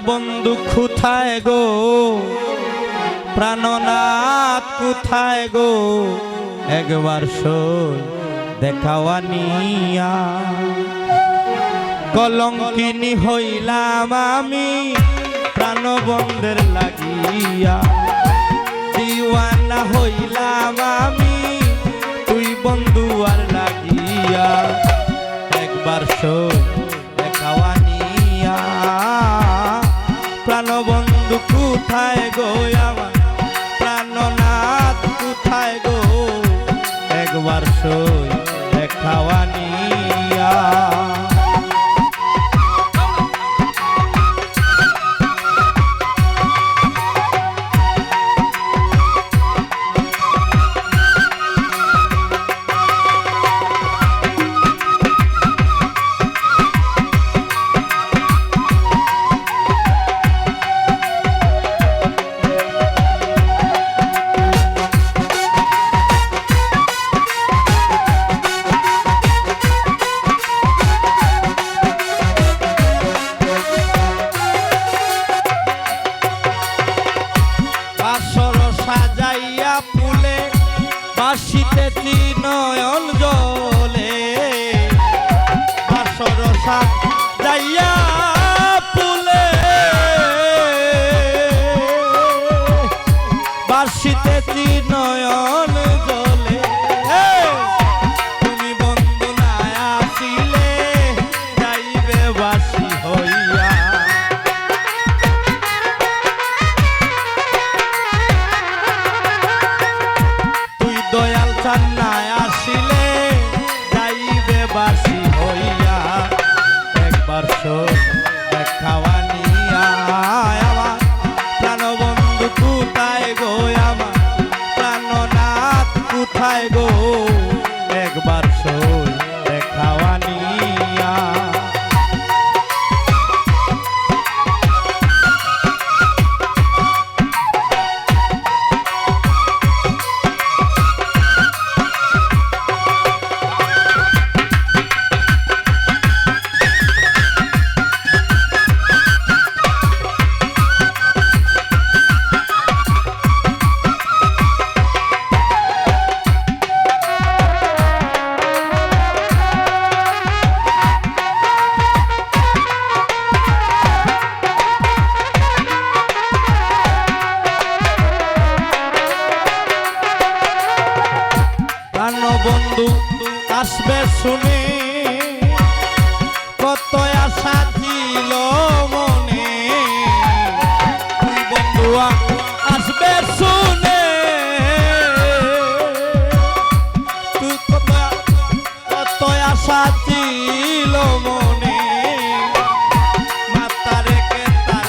প্রাণবন্ধু কোথায় গো? প্রাণনাথ কোথায় গো? একবার সই দেখাওয়ানিয়া কলঙ্কিনী হইলাম আমি, প্রাণবন্ধের লাগিয়া। দিওয়ানা হইলাম আমি, তুই বন্ধু আর লাগিয়া। একবার সই কোথায় গো আমার? প্রাণনাথ কোথায় গো? একবার সই দেখাওয়ানিয়া বাসিতে নয়ন জলে বাসর যাইয়া পুলে বাসিতে নয়ন জলে শুনে কত আশা ছিল মনে। তুই বন্ধু আ- আসবে শুনে। তুই কত কত আশা ছিল মনে। মাতা রেখে তার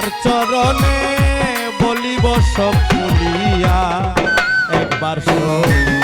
তার চরণে বলিব সব ভুলিয়া একবার শোন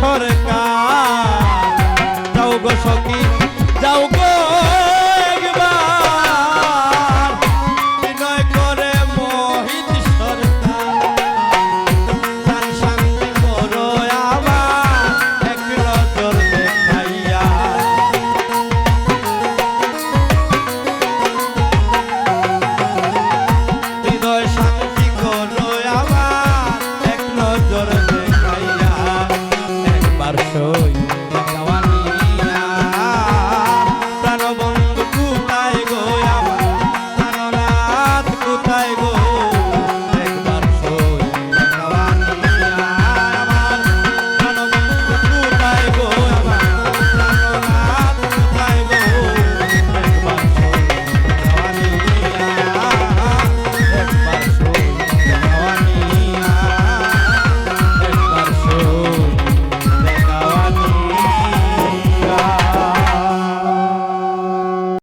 সরকার।